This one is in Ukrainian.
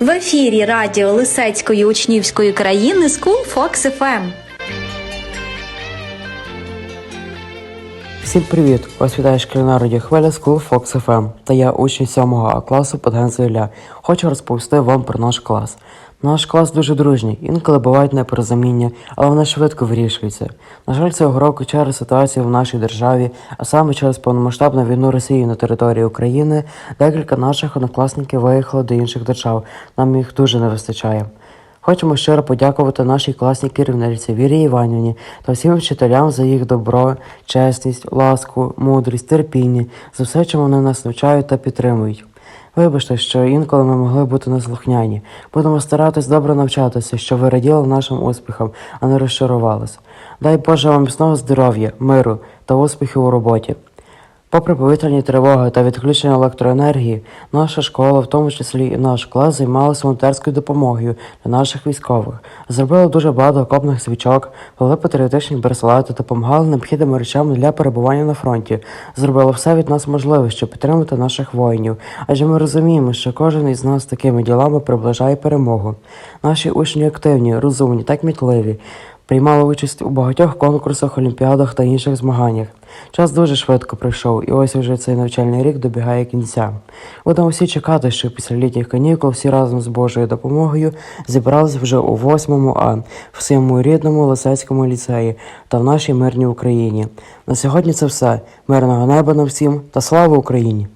В ефірі радіо Лисецької учнівської країни School Fox FM. Всім привіт! Вас вітає шкільна радіохвиля School Fox FM та я учень 7 класу Ілля. Хочу розповісти вам про наш клас. Наш клас дуже дружній, інколи бувають непорозуміння, але вони швидко вирішуються. На жаль, цього року через ситуацію в нашій державі, а саме через повномасштабну війну Росії на території України, декілька наших однокласників виїхали до інших держав. Нам їх дуже не вистачає. Хочемо щиро подякувати нашій класній керівниці Вірі Іванівні та всім вчителям за їх добро, чесність, ласку, мудрість, терпіння, за все, чим вони нас навчають та підтримують. Вибачте, що інколи ми могли бути неслухняні. Будемо старатись добре навчатися, щоб ви раділи нашим успіхам, а не розчарувалися. Дай Боже вам знову здоров'я, миру та успіхів у роботі. Попри повітряні тривоги та відключення електроенергії, наша школа, в тому числі і наш клас, займалася волонтерською допомогою для наших військових. Зробили дуже багато окопних свічок, плели патріотичні браслети, допомагали необхідними речами для перебування на фронті. Зробили все від нас можливе, щоб підтримати наших воїнів. Адже ми розуміємо, що кожен із нас такими ділами приближає перемогу. Наші учні активні, розумні та кмітливі. Приймали участь у багатьох конкурсах, олімпіадах та інших змаганнях. Час дуже швидко пройшов, і ось уже цей навчальний рік добігає кінця. Будемо всі чекати, що після літніх канікул всі разом з Божою допомогою зібрались вже у 8 А в своєму рідному Лисецькому ліцеї та в нашій мирній Україні. На сьогодні це все. Мирного неба нам всім та слава Україні!